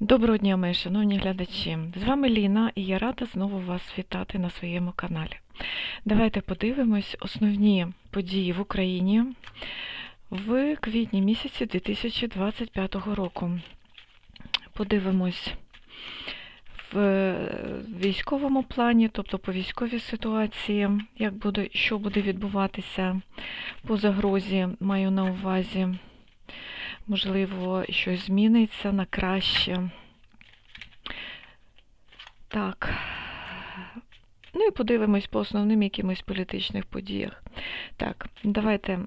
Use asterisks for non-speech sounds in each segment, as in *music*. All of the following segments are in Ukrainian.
Доброго дня, мої шановні глядачі! З вами Ліна і я рада знову вас вітати на своєму каналі. Давайте подивимось основні події в Україні в квітні місяці 2025 року. Подивимось в військовому плані, тобто по військовій ситуації, як буде, що буде відбуватися по загрозі, маю на увазі можливо, щось зміниться на краще. Так. Ну і подивимось по основним якимось політичних подіях. Так, давайте.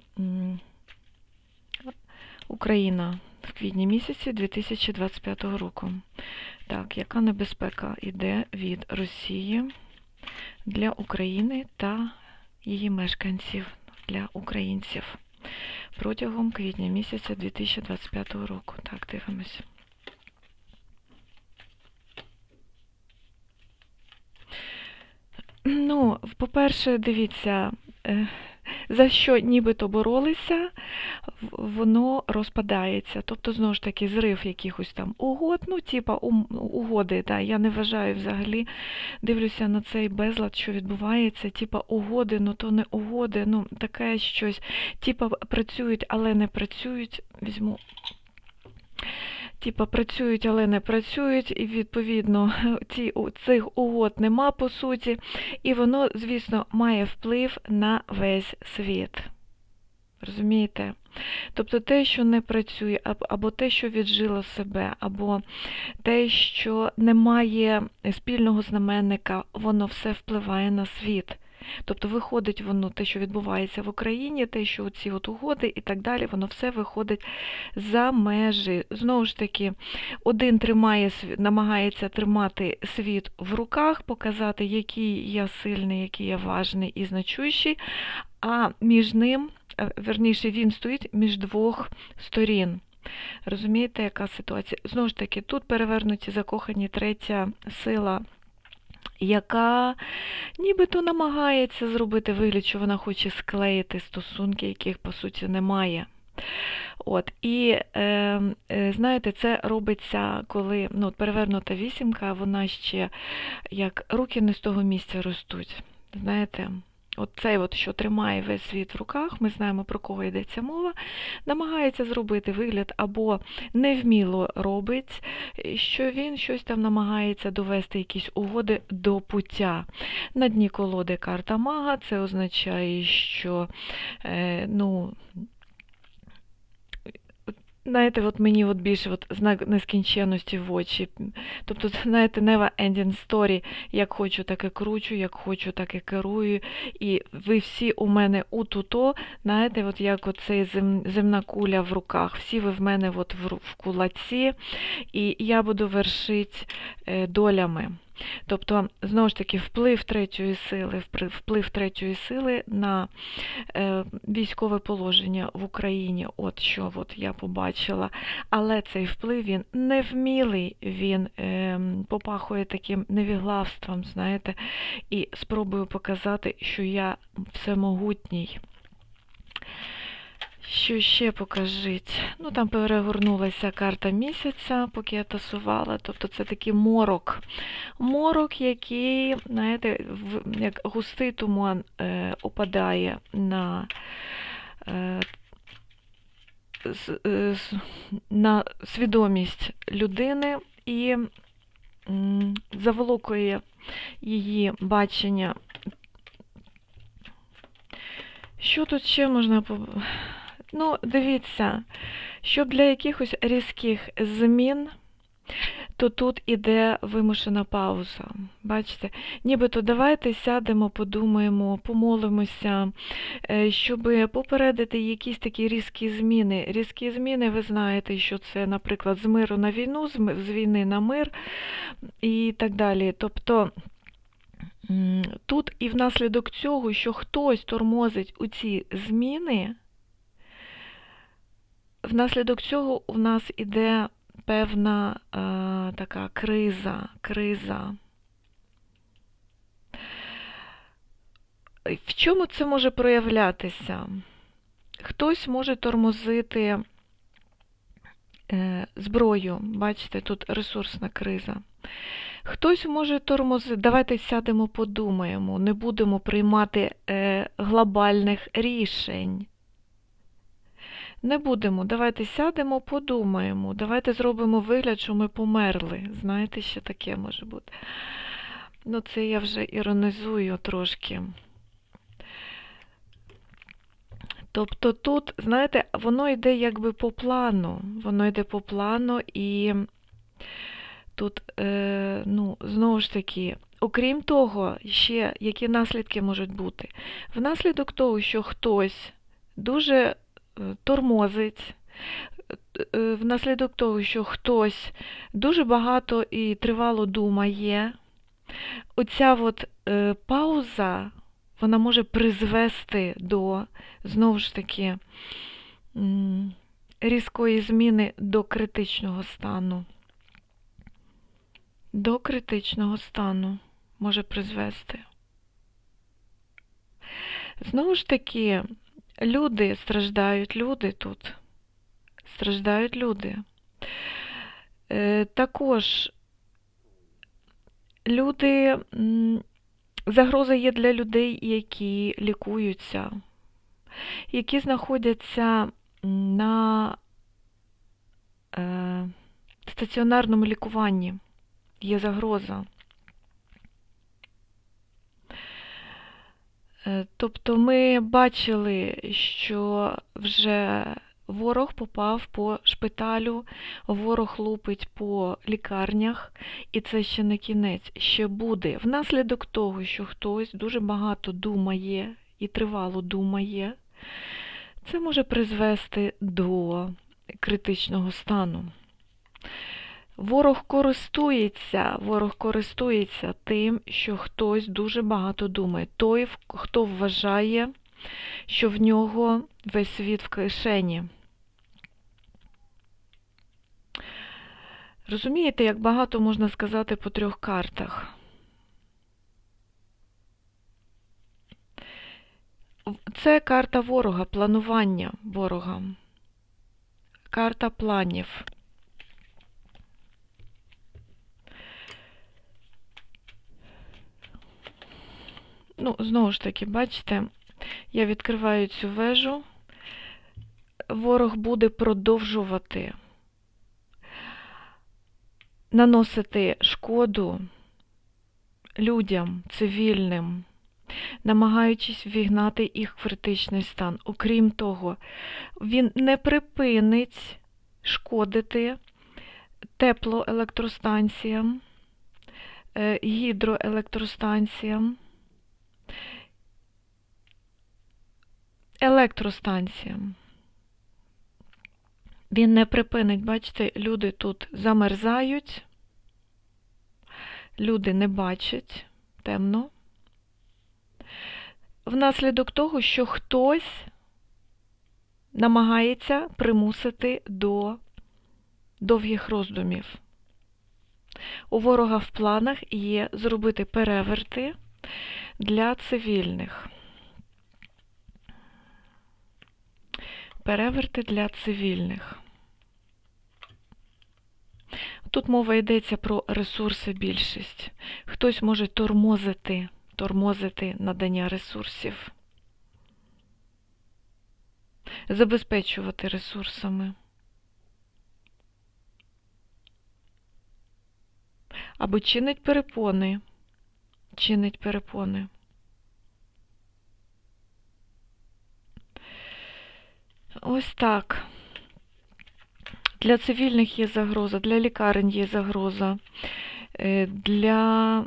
Україна в квітні місяці 2025 року. Так, яка небезпека йде від Росії для України та її мешканців для українців? Протягом квітня місяця 2025 року. Так, дивимося. Ну, по-перше, дивіться, е, за що нібито боролися, воно розпадається. Тобто, знову ж таки, зрив якихось там угод, ну, типа угоди. Да, Я не вважаю взагалі, дивлюся на цей безлад, що відбувається, типа угоди, ну то не угоди, ну таке щось, типа працюють, але не працюють. Візьму типа працюють, але не працюють, і відповідно *laughs* ці, цих угод нема по суті, і воно, звісно, має вплив на весь світ. Розумієте? Тобто те, що не працює, або те, що віджило себе, або те, що не має спільного знаменника, воно все впливає на світ. Тобто виходить воно те, що відбувається в Україні, те, що ці от угоди і так далі, воно все виходить за межі. Знову ж таки, один тримає, намагається тримати світ в руках, показати, який я сильний, який я важний і значущий, а між ним, е, верніше, він стоїть між двох сторін. Розумієте, яка ситуація? Знову ж таки, тут перевернуті закохані третя сила яка нібито намагається зробити вигляд, що вона хоче склеїти стосунки, яких, по суті, немає. От, І е, знаєте, це робиться, коли ну, перевернута вісімка, вона ще як руки не з того місця ростуть. Знаєте, от цей, от, що тримає весь світ в руках, ми знаємо, про кого йдеться мова, намагається зробити вигляд або невміло робить, що він щось там намагається довести якісь угоди до пуття. На дні колоди карта мага, це означає, що е, ну, Знаєте, от мені от більше от знак нескінченності в очі. Тобто, знаєте, never ending story, як хочу, так і кручу, як хочу, так і керую. І ви всі у мене у-туто, знаєте, от як оцей зем, земна куля в руках, всі ви в мене от в, в кулаці, і я буду вершити е, долями. Тобто, знову ж таки, вплив третьої сили, вплив третьої сили на е, військове положення в Україні, от що от я побачила. Але цей вплив він невмілий, він е, попахує таким невіглавством, знаєте, і спробую показати, що я всемогутній. Що ще покажіть? Ну, там перегорнулася карта місяця, поки я тасувала. Тобто це такий морок. Морок, який, знаєте, як густий туман е, опадає на е, е, на свідомість людини і м, заволокує її бачення. Що тут ще можна побачити? Ну, дивіться, щоб для якихось різких змін, то тут іде вимушена пауза. Бачите? Нібито давайте сядемо, подумаємо, помолимося, е, щоб попередити якісь такі різкі зміни. Різкі зміни, ви знаєте, що це, наприклад, з миру на війну, з війни на мир і так далі. Тобто. Тут і внаслідок цього, що хтось тормозить у ці зміни, Внаслідок цього у нас іде певна е, така криза, криза. В чому це може проявлятися? Хтось може тормозити е, зброю. Бачите, тут ресурсна криза. Хтось може тормозити. Давайте сядемо, подумаємо, не будемо приймати е, глобальних рішень. Не будемо. Давайте сядемо, подумаємо. Давайте зробимо вигляд, що ми померли. Знаєте, що таке може бути? Ну, це я вже іронізую трошки. Тобто тут, знаєте, воно йде якби по плану. Воно йде по плану і тут, е, ну, знову ж таки, окрім того, ще які наслідки можуть бути. Внаслідок того, що хтось дуже тормозить, е, внаслідок того, що хтось дуже багато і тривало думає, оця от е, пауза, вона може призвести до, знову ж таки, різкої зміни до критичного стану. До критичного стану може призвести. Знову ж таки, люди страждають, люди тут. Страждають люди. Е, Також люди, загроза є для людей, які лікуються, які знаходяться на е, стаціонарному лікуванні. Є загроза. Е, Тобто ми бачили, що вже ворог попав по шпиталю, ворог лупить по лікарнях, і це ще не кінець, ще буде. Внаслідок того, що хтось дуже багато думає і тривало думає, це може призвести до критичного стану. Ворог користується, ворог користується тим, що хтось дуже багато думає. Той, хто вважає, що в нього весь світ в кишені. Розумієте, як багато можна сказати по трьох картах? Це карта ворога, планування ворога. Карта планів. Ну, знову ж таки, бачите, я відкриваю цю вежу. Ворог буде продовжувати наносити шкоду людям цивільним, намагаючись вігнати їх в критичний стан. Окрім того, він не припинить шкодити теплоелектростанціям, е, гідроелектростанціям, електростанціям. Він не припинить, бачите, люди тут замерзають, люди не бачать темно. Внаслідок того, що хтось намагається примусити до довгих роздумів. У ворога в планах є зробити переверти для цивільних. Переверти для цивільних. Тут мова йдеться про ресурси більшість. Хтось може тормозити, тормозити надання ресурсів, забезпечувати ресурсами. Або чинить перепони, чинить перепони. Ось так. Для цивільних є загроза, для лікарень є загроза, е, для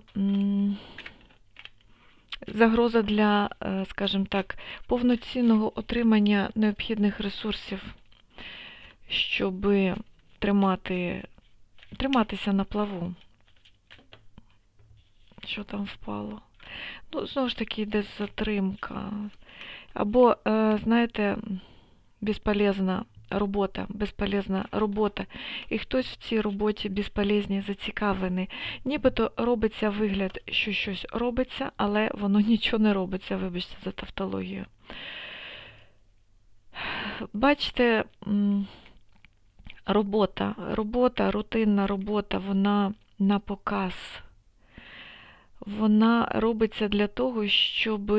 загроза для, е, скажімо так, повноцінного отримання необхідних ресурсів, щоб тримати, триматися на плаву. Що там впало? Ну, знову ж таки, йде затримка. Або, е, знаєте, безполезна робота, безполезна робота. І хтось в цій роботі безполезні зацікавлений. Нібито робиться вигляд, що щось робиться, але воно *laughs* нічого не робиться, вибачте за тавтологію. Бачите, Робота, робота, рутинна робота, вона на показ. Вона робиться для того, щоб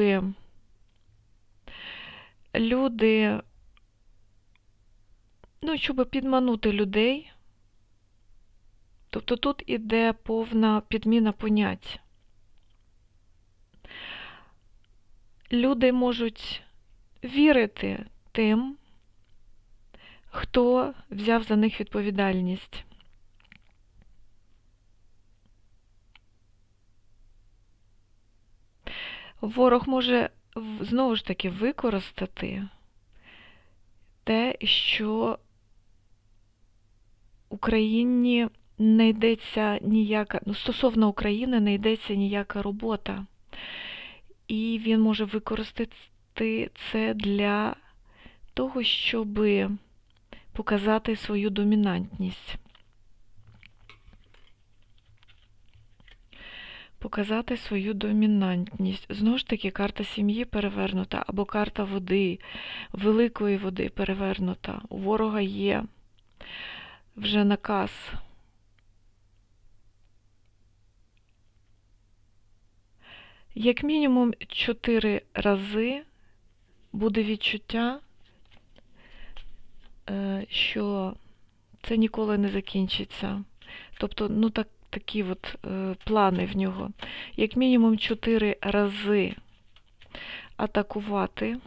люди, ну, щоб підманути людей. Тобто тут іде повна підміна понять. Люди можуть вірити тим, хто взяв за них відповідальність. Ворог може знову ж таки використати те, що Україні не йдеться ніяка, ну, стосовно України не йдеться ніяка робота. І він може використати це для того, щоб показати свою домінантність. Показати свою домінантність. Знову ж таки, карта сім'ї перевернута, або карта води, великої води перевернута. У ворога є вже наказ. Як мінімум чотири рази буде відчуття, е, що це ніколи не закінчиться. Тобто, ну так, такі от е, плани в нього. Як мінімум чотири рази атакувати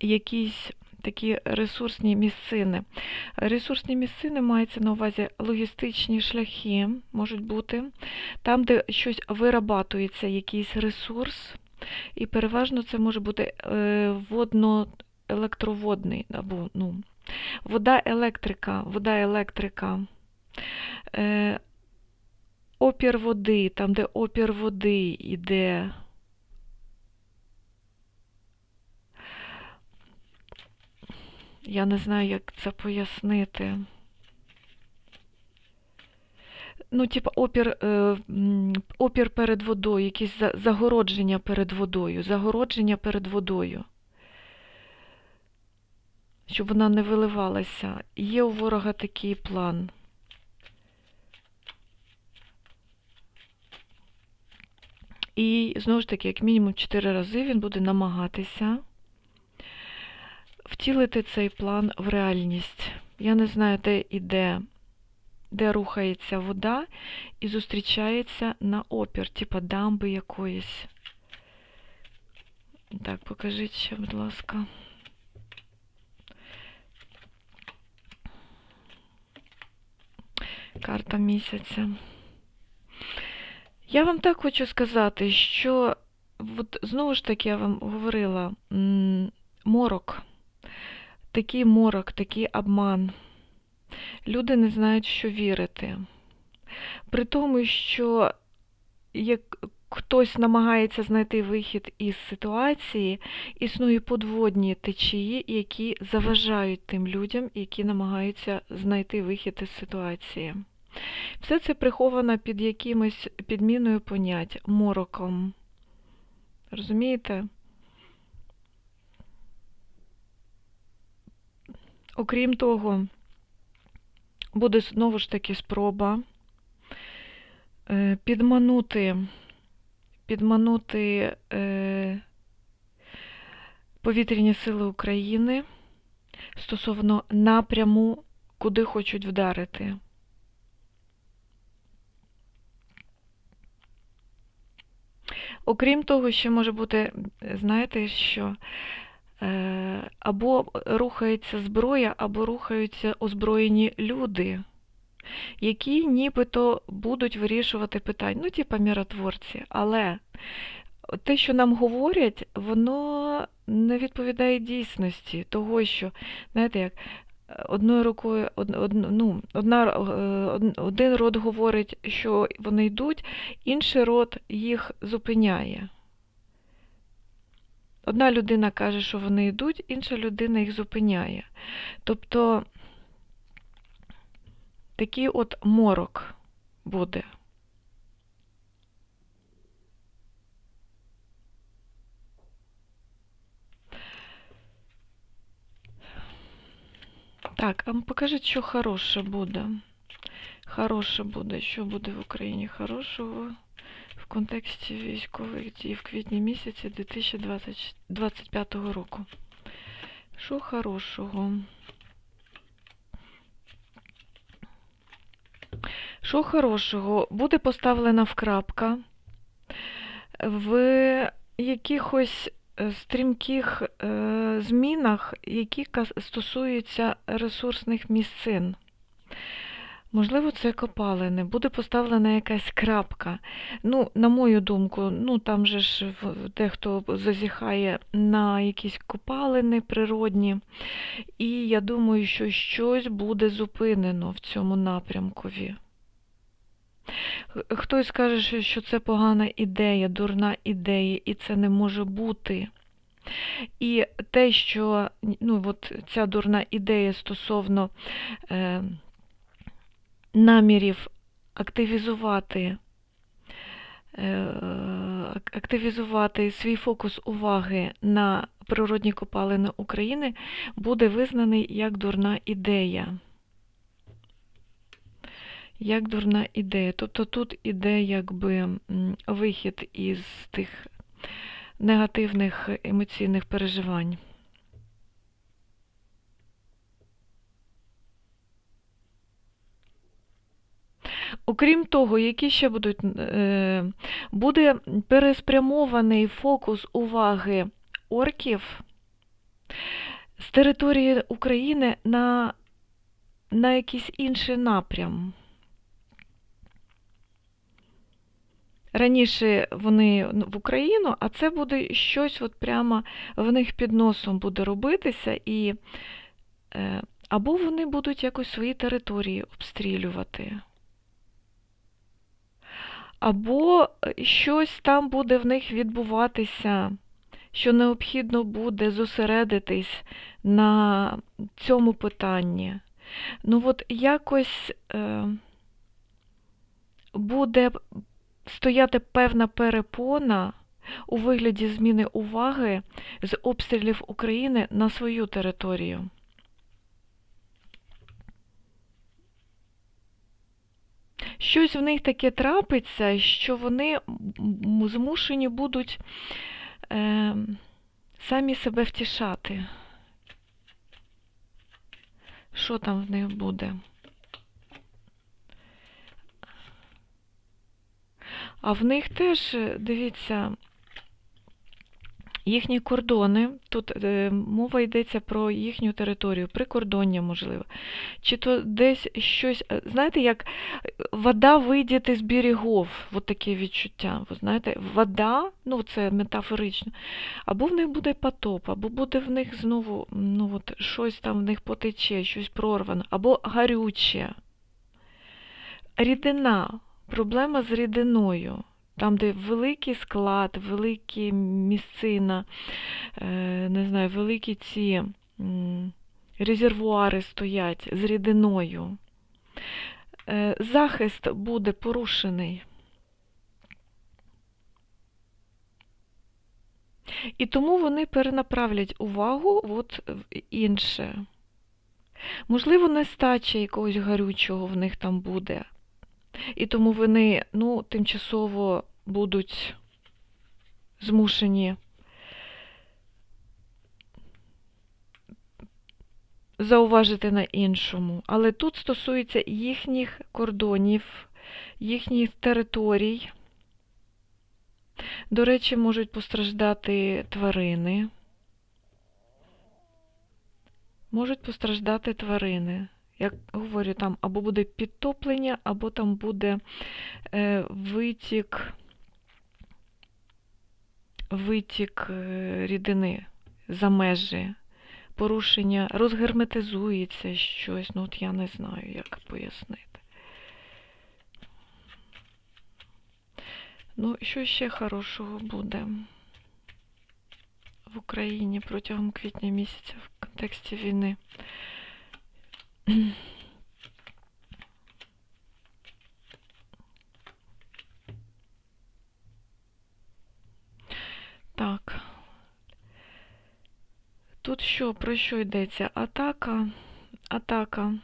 якісь такі ресурсні місцини. Ресурсні місцини мається на увазі логістичні шляхи, можуть бути, там, де щось вирабатується, якийсь ресурс, і переважно це може бути е, водно-електроводний, або ну, вода електрика, вода електрика. Е, опір води, там, де опір води йде Я не знаю, як це пояснити. Ну, типу, опір е, опір перед водою, якісь загородження перед водою, загородження перед водою. Щоб вона не виливалася. Є у ворога такий план. І знову ж таки, як мінімум 4 рази він буде намагатися втілити цей план в реальність. Я не знаю, де іде, де рухається вода і зустрічається на опір, типа дамби якоїсь. Так, покажіть ще, будь ласка. Карта місяця. Я вам так хочу сказати, що от, знову ж таки я вам говорила, морок такий морок, такий обман. Люди не знають, що вірити. При тому, що як хтось намагається знайти вихід із ситуації, існують подводні течії, які заважають тим людям, які намагаються знайти вихід із ситуації. Все це приховано під якимось підміною понять, мороком. Розумієте? Окрім того, буде знову ж таки спроба е, підманути, підманути е, повітряні сили України стосовно напряму, куди хочуть вдарити. Окрім того, ще може бути, знаєте, що або рухається зброя, або рухаються озброєні люди, які нібито будуть вирішувати питання, ну, типа міротворці. Але те, що нам говорять, воно не відповідає дійсності, того, що, знаєте, як. Одною рукою од, од, ну, одна, е, один род говорить, що вони йдуть, інший род їх зупиняє. Одна людина каже, що вони йдуть, інша людина їх зупиняє. Тобто такий от морок буде. Так, а покажіть, що хороше буде. Хороше буде, що буде в Україні хорошого контексті військових дій в квітні місяці 2025 року. Що хорошого? Що хорошого? Буде поставлена вкрапка в якихось е, стрімких е, змінах, які стосуються ресурсних місцин. Можливо, це копалини, буде поставлена якась крапка. Ну, на мою думку, ну там же ж дехто зазіхає на якісь копалини природні, і я думаю, що щось буде зупинено в цьому напрямкові. Хтось каже, що- це погана ідея, дурна ідея, і це не може бути. І те, що ну, от ця дурна ідея стосовно е, намірів активізувати, е, активізувати свій фокус уваги на природні копалини України, буде визнаний як дурна ідея. Як дурна ідея. Тобто тут іде якби вихід із тих негативних емоційних переживань. Окрім того, які ще будуть, е, буде переспрямований фокус уваги орків з території України на, на якийсь інший напрям. Раніше вони в Україну, а це буде щось от прямо в них під носом буде робитися, і е, або вони будуть якось свої території обстрілювати, або е, щось там буде в них відбуватися, що необхідно буде зосередитись на цьому питанні. Ну, от якось е, буде стояти певна перепона у вигляді зміни уваги з обстрілів України на свою територію. Щось в них таке трапиться, що вони змушені будуть е, самі себе втішати. Що там в них буде? А в них теж, дивіться, їхні кордони, тут е, мова йдеться про їхню територію, прикордоння, можливо. Чи то десь щось, е, знаєте, як вода вийде з берегов, от таке відчуття. Ви знаєте, вода, ну це метафорично, або в них буде потоп, або буде в них знову ну, от, щось там в них потече, щось прорвано, або гарюче. Рідина, проблема з рідиною. Там, де великий склад, великі місцина, е, не знаю, великі ці резервуари стоять з рідиною. Е, Захист буде порушений. І тому вони перенаправлять увагу от в інше. Можливо, нестача якогось гарючого в них там буде. І тому вони ну, тимчасово будуть змушені зауважити на іншому. Але тут стосується їхніх кордонів, їхніх територій. До речі, можуть постраждати тварини. Можуть постраждати тварини. Як говорю, там або буде підтоплення, або там буде е, витік, витік е, рідини за межі, порушення, розгерметизується щось. Ну, от я не знаю, як пояснити. Ну, що ще хорошого буде в Україні протягом квітня місяця в контексті війни? *clears throat* Так. Тут що, про що йдеться? Атака. атака,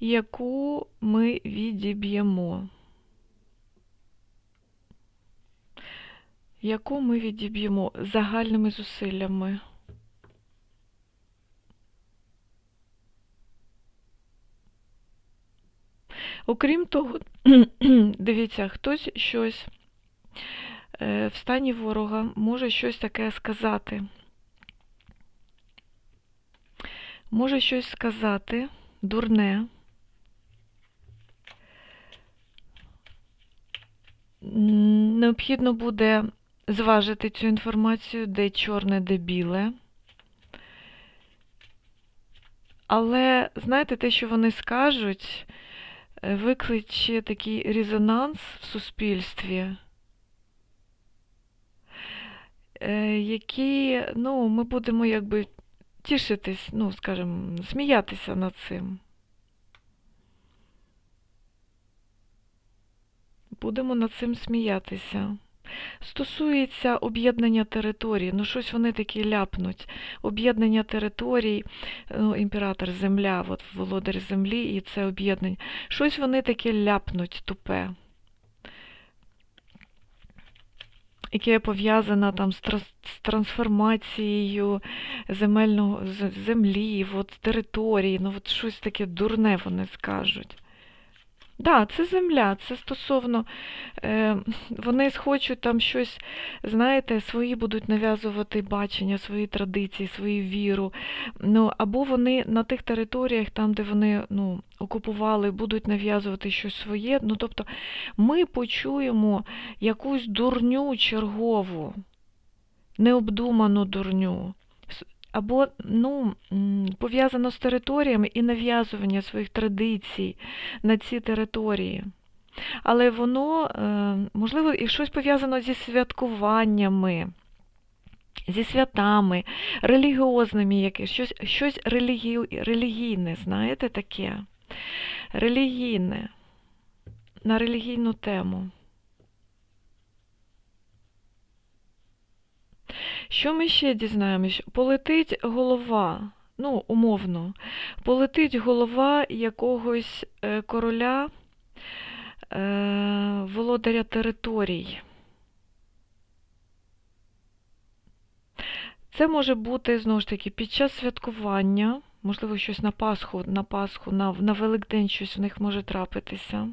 яку ми відіб'ємо. Яку ми відіб'ємо загальними зусиллями. Окрім того, *clears throat* дивіться, хтось щось е, в стані ворога може щось таке сказати. Може щось сказати дурне. Необхідно буде зважити цю інформацію, де чорне, де біле. Але знаєте, те, що вони скажуть, викличе такий резонанс в суспільстві, е, який, ну, ми будемо якби тішитись, ну, скажімо, сміятися над цим. Будемо над цим сміятися. Стосується об'єднання територій, ну щось вони такі ляпнуть. Об'єднання територій, ну, імператор земля, от володар землі, і це об'єднання. Щось вони таке ляпнуть тупе. Яке пов'язане там з, трансформацією земельного землі, от, території, ну от щось таке дурне вони скажуть. Да, це земля, це стосовно, е, вони схочуть там щось, знаєте, свої будуть нав'язувати бачення, свої традиції, свою віру. Ну, або вони на тих територіях, там, де вони ну, окупували, будуть нав'язувати щось своє. Ну, тобто ми почуємо якусь дурню чергову, необдуману дурню. Або ну, пов'язано з територіями і нав'язування своїх традицій на ці території. Але воно, е, можливо, і щось пов'язано зі святкуваннями, зі святами, релігіозними якесь, щось, щось релігі... релігійне, знаєте, таке. Релігійне. На релігійну тему. Що ми ще дізнаємось? Полетить голова, ну, умовно, полетить голова якогось е, короля, е, володаря територій. Це може бути, знову ж таки, під час святкування, можливо, щось на Пасху, на Пасху, на, на Великдень щось в них може трапитися.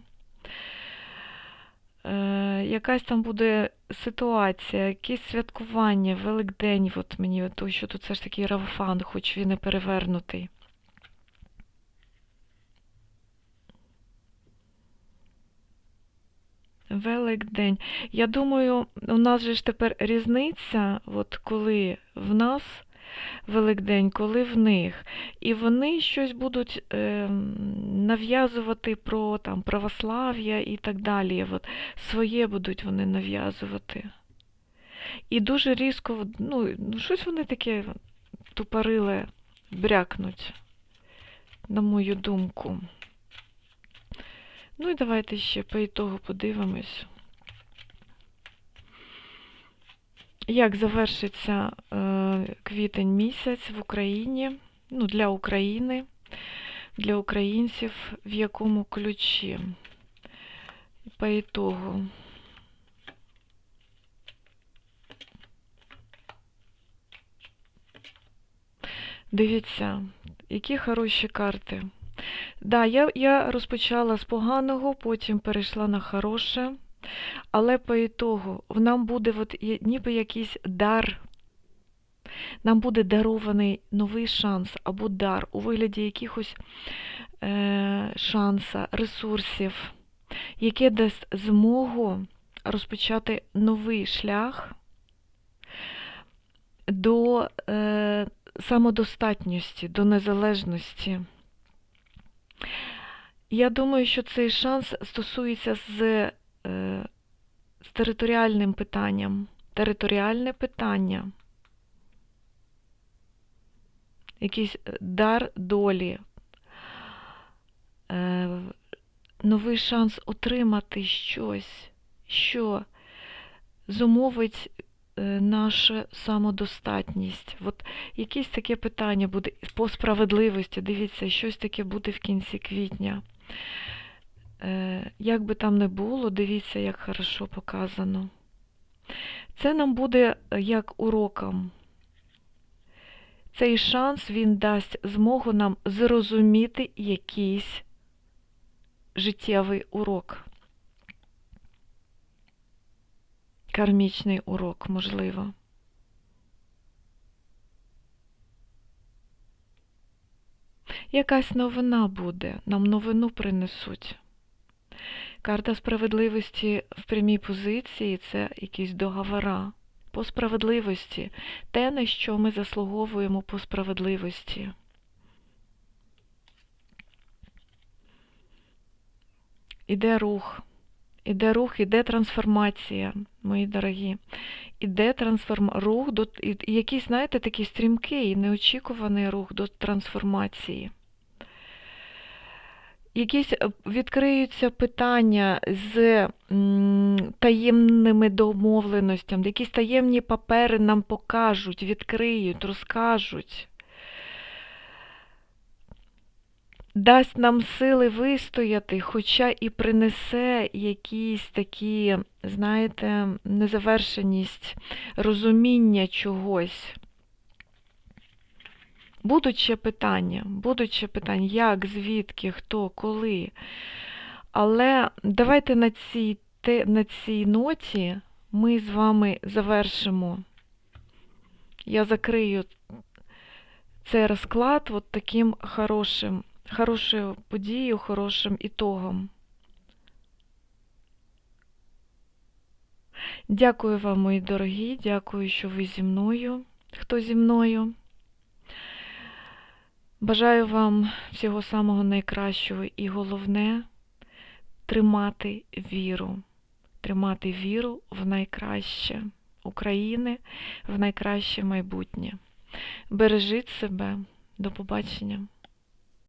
Е, якась там буде ситуація, якесь святкування, Великдень, от мені то, що тут все ж таки равфан, хоч він і перевернутий. Великдень. Я думаю, у нас же ж тепер різниця, от коли в нас Великдень, коли в них. І вони щось будуть е, нав'язувати про там, православ'я і так далі. От, своє будуть вони нав'язувати. І дуже різко, ну, щось вони таке тупориле брякнуть, на мою думку. Ну і давайте ще по ітогу подивимось. Як завершиться е, квітень місяць в Україні, ну, для України, для українців, в якому ключі? По ітогу. Дивіться, які хороші карти. Да, я, я розпочала з поганого, потім перейшла на хороше. Але по ітогу нам буде от, ніби якийсь дар. Нам буде дарований новий шанс або дар у вигляді якихось е, шанса, ресурсів, яке дасть змогу розпочати новий шлях до е, самодостатності, до незалежності. Я думаю, що цей шанс стосується з, з територіальним питанням. Територіальне питання. Якийсь е, дар долі. Е, новий шанс отримати щось, що зумовить е, наша самодостатність. От якесь таке питання буде по справедливості. Дивіться, щось таке буде в кінці квітня. Е, Як би там не було, дивіться, як хорошо показано. Це нам буде е, як уроком. Цей шанс він дасть змогу нам зрозуміти якийсь життєвий урок. Кармічний урок, можливо. Якась новина буде, нам новину принесуть. Карта справедливості в прямій позиції це якісь договора по справедливості, те, на що ми заслуговуємо по справедливості. Іде рух, іде рух, іде трансформація, мої дорогі. Іде трансформ... рух до якийсь, знаєте, такий стрімкий, неочікуваний рух до трансформації. Якісь е, відкриються питання з таємними домовленостями, якісь таємні папери нам покажуть, відкриють, розкажуть. Дасть нам сили вистояти, хоча і принесе якісь такі, знаєте, незавершеність, розуміння чогось. Будуть ще питання, будуть ще питання, як, звідки, хто, коли. Але давайте на цій, на цій ноті ми з вами завершимо. Я закрию цей розклад от таким хорошим, хорошою подією, хорошим ітогом. Дякую вам, мої дорогі, дякую, що ви зі мною. Хто зі мною? Бажаю вам всього самого найкращого і головне тримати віру, тримати віру в найкраще України, в найкраще майбутнє. Бережіть себе. До побачення.